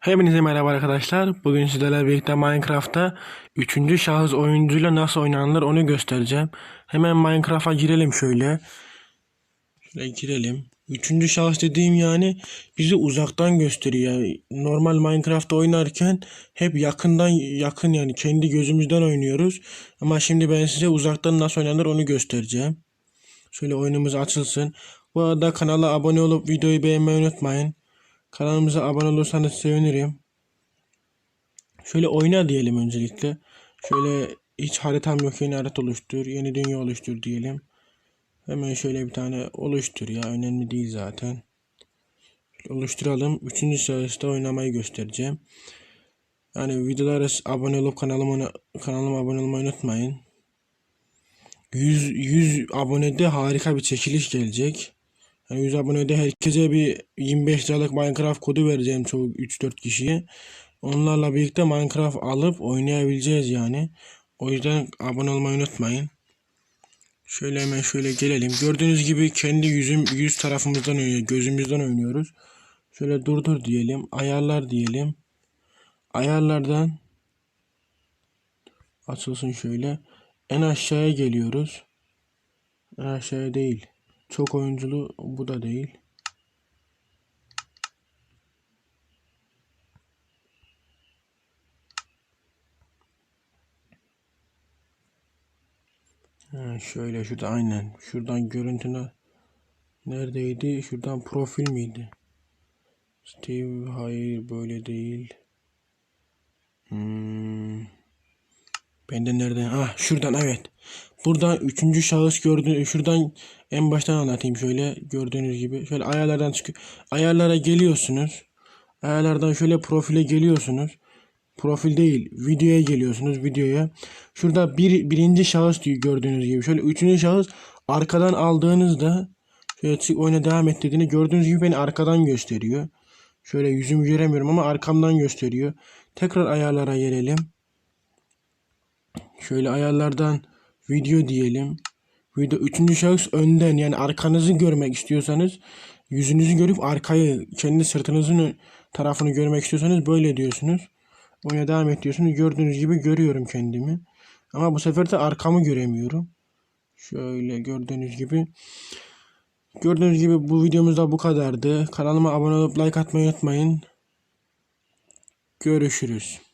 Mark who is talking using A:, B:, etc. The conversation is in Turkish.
A: Hepinize merhaba arkadaşlar. Bugün sizlerle birlikte Minecraft'ta 3. şahıs oyuncuyla nasıl oynanılır onu göstereceğim. Hemen Minecraft'a girelim şöyle. Şöyle girelim. Üçüncü şahıs dediğim yani bizi uzaktan gösteriyor. Normal Minecraft'ta oynarken hep yakından yakın yani kendi gözümüzden oynuyoruz. Ama şimdi ben size uzaktan nasıl oynanır onu göstereceğim. Şöyle oyunumuz açılsın. Bu arada kanala abone olup videoyu beğenmeyi unutmayın. Kanalımıza abone olursanız sevinirim. Şöyle oyna diyelim öncelikle. Şöyle hiç haritam yok yeni harita oluştur. Yeni dünya oluştur diyelim. Hemen şöyle bir tane oluştur ya. Önemli değil zaten. Şöyle oluşturalım. Üçüncü şahısta oynamayı göstereceğim. Yani videolara abone olup kanalıma, kanalıma abone olmayı unutmayın. 100, 100 abonede harika bir çekiliş gelecek. Yani 100 abonede herkese bir 25 liralık Minecraft kodu vereceğim çoğu 3-4 kişiye. Onlarla birlikte Minecraft alıp oynayabileceğiz yani. O yüzden abone olmayı unutmayın. Şöyle hemen şöyle gelelim. Gördüğünüz gibi kendi yüzüm yüz tarafımızdan oynuyor, gözümüzden oynuyoruz. Şöyle durdur diyelim, ayarlar diyelim. Ayarlardan açılsın şöyle. En aşağıya geliyoruz. En aşağıya değil. Çok oyunculu bu da değil. Ha, şöyle şurada aynen. Şuradan görüntüne neredeydi? Şuradan profil miydi? Steve hayır böyle değil. Hmm. Ben de nereden? Ah şuradan evet. Buradan üçüncü şahıs gördüğünüz şuradan en baştan anlatayım şöyle gördüğünüz gibi. Şöyle ayarlardan çıkıyor. Ayarlara geliyorsunuz. Ayarlardan şöyle profile geliyorsunuz. Profil değil videoya geliyorsunuz videoya. Şurada bir, birinci şahıs diyor gördüğünüz gibi. Şöyle üçüncü şahıs arkadan aldığınızda şöyle çık oyuna devam et dediğini gördüğünüz gibi beni arkadan gösteriyor. Şöyle yüzümü göremiyorum ama arkamdan gösteriyor. Tekrar ayarlara gelelim. Şöyle ayarlardan video diyelim. Video üçüncü şahıs önden yani arkanızı görmek istiyorsanız yüzünüzü görüp arkayı kendi sırtınızın tarafını görmek istiyorsanız böyle diyorsunuz. Oyuna devam et diyorsunuz. Gördüğünüz gibi görüyorum kendimi. Ama bu sefer de arkamı göremiyorum. Şöyle gördüğünüz gibi. Gördüğünüz gibi bu videomuz da bu kadardı. Kanalıma abone olup like atmayı unutmayın. Görüşürüz.